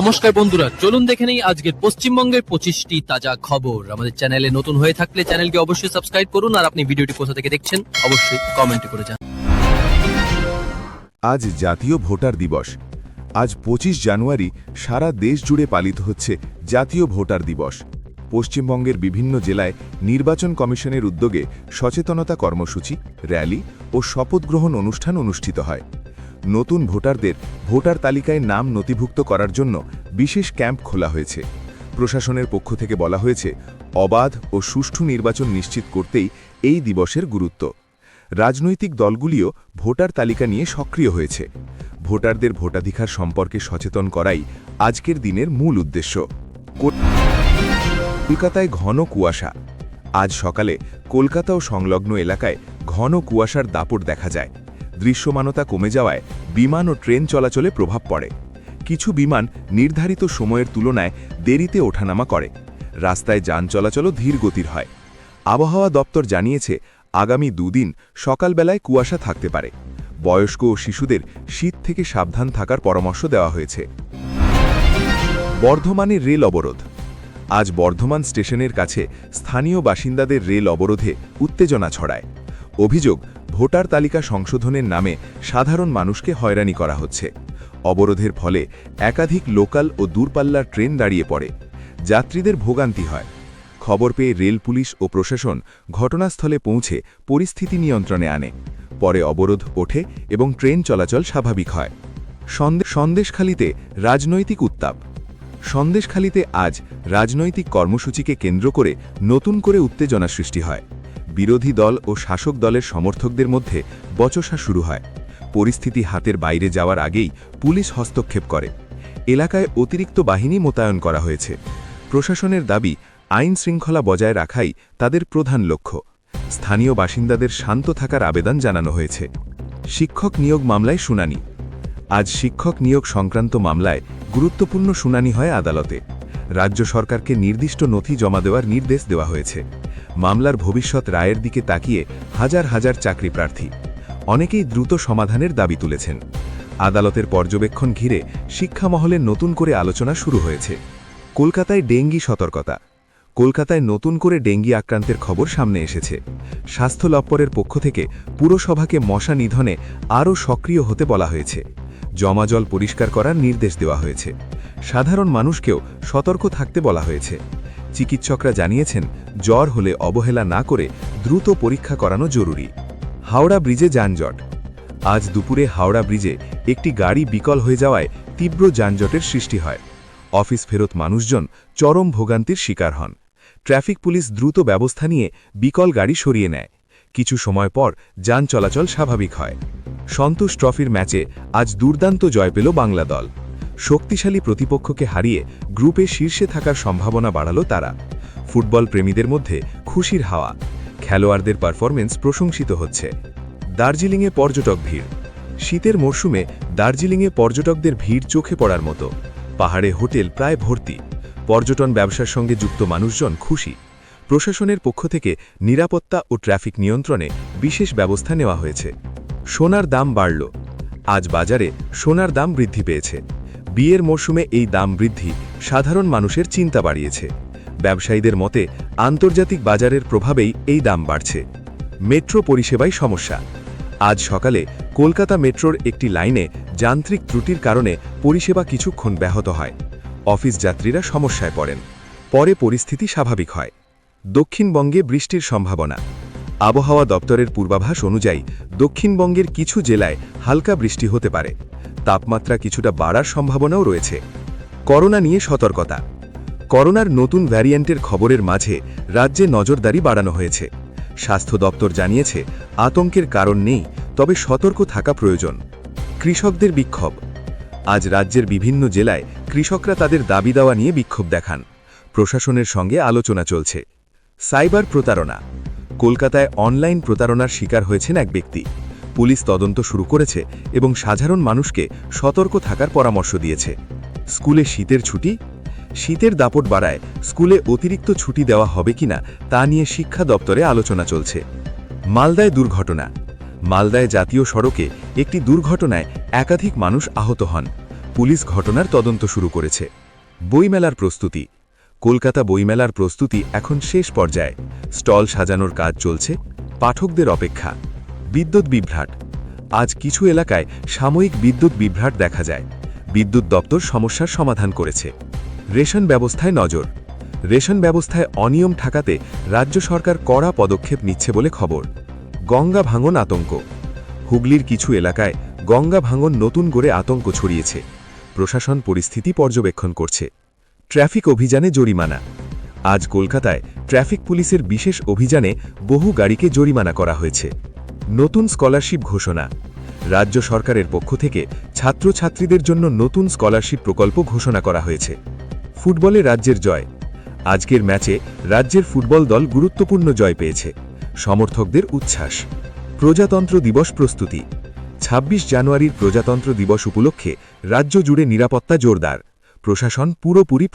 নমস্কার বন্ধুরা, চলুন দেখে নেই আজকের পশ্চিমবঙ্গের পঁচিশটি তাজা খবর। আমাদের চ্যানেলে নতুন হয়ে থাকলে চ্যানেলকে অবশ্যই সাবস্ক্রাইব করুন আর আপনি ভিডিওটি কোথা থেকে দেখছেন অবশ্যই কমেন্ট করে যান আজ জাতীয় ভোটার দিবস। আজ পঁচিশ জানুয়ারি সারা দেশ জুড়ে পালিত হচ্ছে জাতীয় ভোটার দিবস। পশ্চিমবঙ্গের বিভিন্ন জেলায় নির্বাচন কমিশনের উদ্যোগে সচেতনতা কর্মসূচি, র্যালি ও শপথ গ্রহণ অনুষ্ঠান অনুষ্ঠিত হয়। নতুন ভোটারদের ভোটার তালিকায় নাম নথিভুক্ত করার জন্য বিশেষ ক্যাম্প খোলা হয়েছে। প্রশাসনের পক্ষ থেকে বলা হয়েছে, অবাধ ও সুষ্ঠু নির্বাচন নিশ্চিত করতেই এই দিবসের গুরুত্ব। রাজনৈতিক দলগুলিও ভোটার তালিকা নিয়ে সক্রিয় হয়েছে। ভোটারদের ভোটাধিকার সম্পর্কে সচেতন করাই আজকের দিনের মূল উদ্দেশ্য। কলকাতায় ঘন কুয়াশা। আজ সকালে কলকাতা ও সংলগ্ন এলাকায় ঘন কুয়াশার দাপট দেখা যায়। দৃশ্যমানতা কমে যাওয়ায় বিমান ও ট্রেন চলাচলে প্রভাব পড়ে। কিছু বিমান নির্ধারিত সময়ের তুলনায় দেরিতে ওঠানামা করে। রাস্তায় যান চলাচলও ধীর গতির হয়। আবহাওয়া দপ্তর জানিয়েছে, আগামী দুদিন সকালবেলায় কুয়াশা থাকতে পারে। বয়স্ক ও শিশুদের শীত থেকে সাবধান থাকার পরামর্শ দেওয়া হয়েছে। বর্ধমানের রেল অবরোধ। আজ বর্ধমান স্টেশনের কাছে স্থানীয় বাসিন্দাদের রেল অবরোধে উত্তেজনা ছড়ায়। অভিযোগ ভোটার তালিকা সংশোধনের নামে সাধারণ মানুষকে হয়রানি করা হচ্ছে। অবরোধের ফলে একাধিক লোকাল ও দূরপাল্লার ট্রেন দাঁড়িয়ে পড়ে। যাত্রীদের ভোগান্তি হয়। খবর পেয়ে রেল পুলিশ ও প্রশাসন ঘটনাস্থলে পৌঁছে পরিস্থিতি নিয়ন্ত্রণে আনে। পরে অবরোধ ওঠে এবং ট্রেন চলাচল স্বাভাবিক হয়। সন্দে- সন্দেশখালিতে রাজনৈতিক উত্তাপ। সন্দেশখালিতে আজ রাজনৈতিক কর্মসূচিকে কেন্দ্র করে নতুন করে উত্তেজনা সৃষ্টি হয়। বিরোধী দল ও শাসক দলের সমর্থকদের মধ্যে বচসা শুরু হয়। পরিস্থিতি হাতের বাইরে যাওয়ার আগেই পুলিশ হস্তক্ষেপ করে। এলাকায় অতিরিক্ত বাহিনী মোতায়েন করা হয়েছে। প্রশাসনের দাবি, আইন শৃঙ্খলা বজায় রাখাই তাদের প্রধান লক্ষ্য। স্থানীয় বাসিন্দাদের শান্ত থাকার আবেদন জানানো হয়েছে। শিক্ষক নিয়োগ মামলায় শুনানি। আজ শিক্ষক নিয়োগ সংক্রান্ত মামলায় গুরুত্বপূর্ণ শুনানি হয় আদালতে। রাজ্য সরকারকে নির্দিষ্ট নথি জমা দেওয়ার নির্দেশ দেওয়া হয়েছে। মামলার ভবিষ্যৎ রায়ের দিকে তাকিয়ে হাজার হাজার চাকরি প্রার্থী। অনেকেই দ্রুত সমাধানের দাবি তুলেছেন। আদালতের পর্যবেক্ষণ ঘিরে শিক্ষা মহলের নতুন করে আলোচনা শুরু হয়েছে। কলকাতায় ডেঙ্গি সতর্কতা। কলকাতায় নতুন করে ডেঙ্গি আক্রান্তের খবর সামনে এসেছে। স্বাস্থ্য লপ্পরের পক্ষ থেকে পুরসভাকে মশা নিধনে আরও সক্রিয় হতে বলা হয়েছে। জমা জল পরিষ্কার করার নির্দেশ দেওয়া হয়েছে। সাধারণ মানুষকেও সতর্ক থাকতে বলা হয়েছে। চিকিৎসকরা জানিয়েছেন, জ্বর হলে অবহেলা না করে দ্রুত পরীক্ষা করানো জরুরি। হাওড়া ব্রিজে যানজট। আজ দুপুরে হাওড়া ব্রিজে একটি গাড়ি বিকল হয়ে যাওয়ায় তীব্র যানজটের সৃষ্টি হয়। অফিস ফেরত মানুষজন চরম ভোগান্তির শিকার হন। ট্রাফিক পুলিশ দ্রুত ব্যবস্থা নিয়ে বিকল গাড়ি সরিয়ে নেয়। কিছু সময় পর যান চলাচল স্বাভাবিক হয়। সন্তোষ ট্রফির ম্যাচে আজ দুর্দান্ত জয় পেল বাংলা দল। শক্তিশালী প্রতিপক্ষকে হারিয়ে গ্রুপে শীর্ষে থাকার সম্ভাবনা বাড়াল তারা। ফুটবল প্রেমীদের মধ্যে খুশির হাওয়া, খেলোয়াড়দের পারফরমেন্স প্রশংসিত হচ্ছে। দার্জিলিংয়ে পর্যটক ভিড়। শীতের মরশুমে দার্জিলিংয়ে পর্যটকদের ভিড় চোখে পড়ার মতো। পাহাড়ে হোটেল প্রায় ভর্তি। পর্যটন ব্যবসার সঙ্গে যুক্ত মানুষজন খুশি। প্রশাসনের পক্ষ থেকে নিরাপত্তা ও ট্রাফিক নিয়ন্ত্রণে বিশেষ ব্যবস্থা নেওয়া হয়েছে। সোনার দাম বাড়ল। আজ বাজারে সোনার দাম বৃদ্ধি পেয়েছে। বিয়ের মরশুমে এই দাম বৃদ্ধি সাধারণ মানুষের চিন্তা বাড়িয়েছে। ব্যবসায়ীদের মতে, আন্তর্জাতিক বাজারের প্রভাবেই এই দাম বাড়ছে। মেট্রো পরিষেবায় সমস্যা। আজ সকালে কলকাতা মেট্রোর একটি লাইনে যান্ত্রিক ত্রুটির কারণে পরিষেবা কিছুক্ষণ ব্যাহত হয়। অফিস যাত্রীরা সমস্যায় পড়েন। পরে পরিস্থিতি স্বাভাবিক হয়। দক্ষিণবঙ্গে বৃষ্টির সম্ভাবনা। আবহাওয়া দপ্তরের পূর্বাভাস অনুযায়ী দক্ষিণবঙ্গের কিছু জেলায় হালকা বৃষ্টি হতে পারে। তাপমাত্রা কিছুটা বাড়ার সম্ভাবনাও রয়েছে। করোনা নিয়ে সতর্কতা। করোনার নতুন ভ্যারিয়েন্টের খবরের মাঝে রাজ্যে নজরদারি বাড়ানো হয়েছে। স্বাস্থ্য দপ্তর জানিয়েছে, আতঙ্কের কারণ নেই, তবে সতর্ক থাকা প্রয়োজন। কৃষকদের বিক্ষোভ। আজ রাজ্যের বিভিন্ন জেলায় কৃষকরা তাদের দাবি দাওয়া নিয়ে বিক্ষোভ দেখান। প্রশাসনের সঙ্গে আলোচনা চলছে। সাইবার প্রতারণা। কলকাতায় অনলাইন প্রতারণার শিকার হয়েছেন এক ব্যক্তি। পুলিশ তদন্ত শুরু করেছে এবং সাধারণ মানুষকে সতর্ক থাকার পরামর্শ দিয়েছে। স্কুলে শীতের ছুটি? শীতের দাপট বাড়ায় স্কুলে অতিরিক্ত ছুটি দেওয়া হবে কিনা তা নিয়ে শিক্ষা দপ্তরে আলোচনা চলছে। মালদায় দুর্ঘটনা। মালদায় জাতীয় সড়কে একটি দুর্ঘটনায় একাধিক মানুষ আহত হন। পুলিশ ঘটনার তদন্ত শুরু করেছে। বইমেলার প্রস্তুতি। কলকাতা বইমেলার প্রস্তুতি এখন শেষ পর্যায়ে। স্টল সাজানোর কাজ চলছে। পাঠকদের অপেক্ষা। বিদ্যুৎ বিভ্রাট। আজ কিছু এলাকায় সাময়িক বিদ্যুৎ বিভ্রাট দেখা যায়। বিদ্যুৎ দপ্তর সমস্যার সমাধান করেছে। রেশন ব্যবস্থায় নজর। রেশন ব্যবস্থায় অনিয়ম ঠেকাতে রাজ্য সরকার কড়া পদক্ষেপ নিচ্ছে বলে খবর। গঙ্গা ভাঙন আতঙ্ক। হুগলির কিছু এলাকায় গঙ্গা ভাঙন নতুন করে আতঙ্ক ছড়িয়েছে। প্রশাসন পরিস্থিতি পর্যবেক্ষণ করছে। ট্রাফিক অভিযানে জরিমানা। আজ কলকাতায় ট্রাফিক পুলিশের বিশেষ অভিযানে বহু গাড়িকে জরিমানা করা হয়েছে। নতুন স্কলারশিপ ঘোষণা। রাজ্য সরকারের পক্ষ থেকে ছাত্রছাত্রীদের জন্য নতুন স্কলারশিপ প্রকল্প ঘোষণা করা হয়েছে। ফুটবলে রাজ্যের জয়। আজকের ম্যাচে রাজ্যের ফুটবল দল গুরুত্বপূর্ণ জয় পেয়েছে। সমর্থকদের উচ্ছ্বাস। প্রজাতন্ত্র দিবস প্রস্তুতি। ২৬ জানুয়ারির প্রজাতন্ত্র দিবস উপলক্ষে রাজ্য জুড়ে নিরাপত্তা জোরদার। প্রশাসন পুরোপুরি